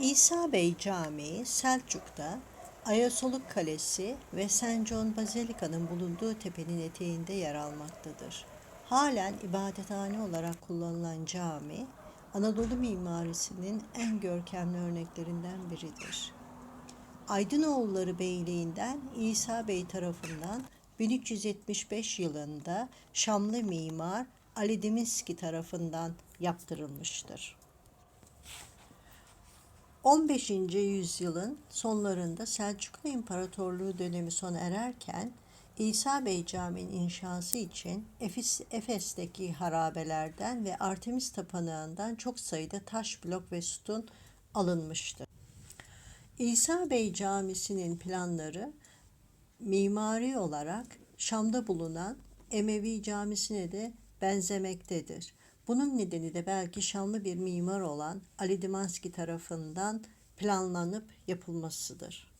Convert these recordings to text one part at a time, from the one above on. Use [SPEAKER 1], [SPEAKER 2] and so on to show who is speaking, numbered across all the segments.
[SPEAKER 1] İsa Bey Camii Selçuk'ta Ayasoluk Kalesi ve St. John Bazilika'nın bulunduğu tepenin eteğinde yer almaktadır. Halen ibadethane olarak kullanılan cami, Anadolu mimarisinin en görkemli örneklerinden biridir. Aydınoğulları Beyliği'nden İsa Bey tarafından 1375 yılında Şamlı mimar Ali Diminski tarafından yaptırılmıştır. 15. yüzyılın sonlarında Selçuklu İmparatorluğu dönemi sona ererken İsa Bey Camii'nin inşası için Efes, Efes'teki harabelerden ve Artemis Tapınağı'ndan çok sayıda taş blok ve sütun alınmıştı. İsa Bey Camisi'nin planları mimari olarak Şam'da bulunan Emevi Camisi'ne de benzemektedir. Bunun nedeni de belki Şamlı bir mimar olan Ali Dimanski tarafından planlanıp yapılmasıdır.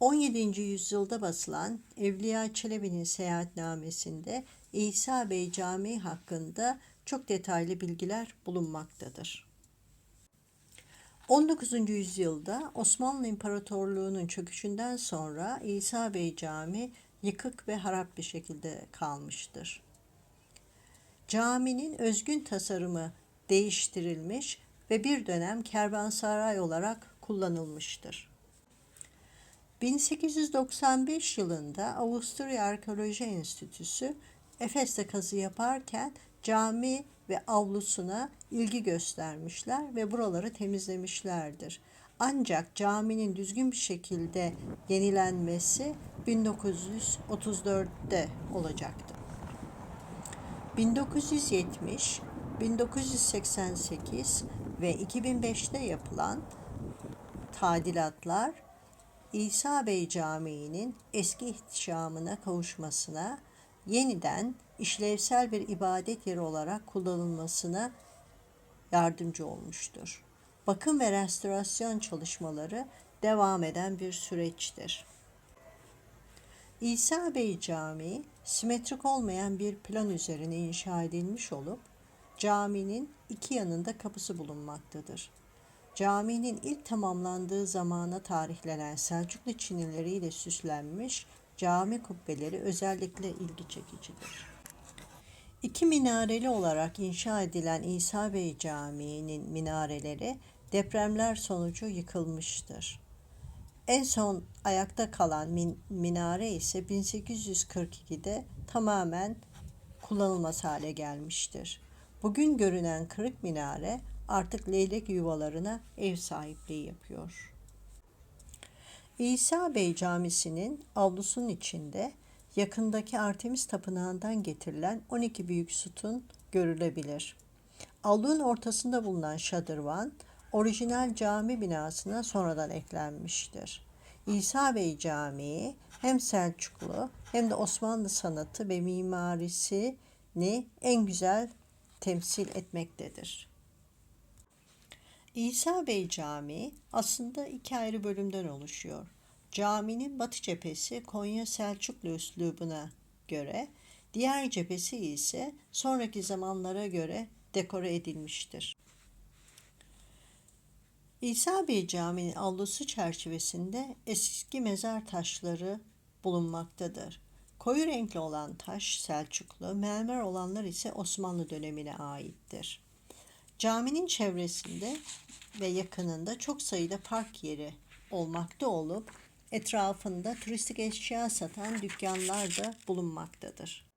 [SPEAKER 1] 17. yüzyılda basılan Evliya Çelebi'nin seyahatnamesinde İsa Bey Camii hakkında çok detaylı bilgiler bulunmaktadır. 19. yüzyılda Osmanlı İmparatorluğu'nun çöküşünden sonra İsa Bey Camii yıkık ve harap bir şekilde kalmıştır. Caminin özgün tasarımı değiştirilmiş ve bir dönem kervansaray olarak kullanılmıştır. 1895 yılında Avusturya Arkeoloji Enstitüsü Efes'te kazı yaparken cami ve avlusuna ilgi göstermişler ve buraları temizlemişlerdir. Ancak caminin düzgün bir şekilde yenilenmesi 1934'te olacaktı. 1970, 1988 ve 2005'te yapılan tadilatlar İsa Bey Camii'nin eski ihtişamına kavuşmasına, yeniden işlevsel bir ibadet yeri olarak kullanılmasına yardımcı olmuştur. Bakım ve restorasyon çalışmaları devam eden bir süreçtir. İsa Bey Camii simetrik olmayan bir plan üzerine inşa edilmiş olup caminin iki yanında kapısı bulunmaktadır. Caminin ilk tamamlandığı zamana tarihlenen Selçuklu çinileriyle süslenmiş cami kubbeleri özellikle ilgi çekicidir. İki minareli olarak inşa edilen İsa Bey Camii'nin minareleri depremler sonucu yıkılmıştır. En son ayakta kalan min, minare ise 1842'de tamamen kullanılmaz hale gelmiştir. Bugün görünen kırık minare artık leylek yuvalarına ev sahipliği yapıyor. İsa Bey Camisi'nin avlusunun içinde yakındaki Artemis Tapınağı'ndan getirilen 12 büyük sütun görülebilir. Avlunun ortasında bulunan şadırvan, orijinal cami binasına sonradan eklenmiştir. İsa Bey Camii hem Selçuklu hem de Osmanlı sanatı ve mimarisini en güzel temsil etmektedir. İsa Bey Camii aslında iki ayrı bölümden oluşuyor. Caminin batı cephesi Konya Selçuklu üslubuna göre, diğer cephesi ise sonraki zamanlara göre dekore edilmiştir. İsa Bey Camii'nin avlusu çerçevesinde eski mezar taşları bulunmaktadır. Koyu renkli olan taş Selçuklu, mermer olanlar ise Osmanlı dönemine aittir. Caminin çevresinde ve yakınında çok sayıda park yeri olmakta olup etrafında turistik eşya satan dükkanlar da bulunmaktadır.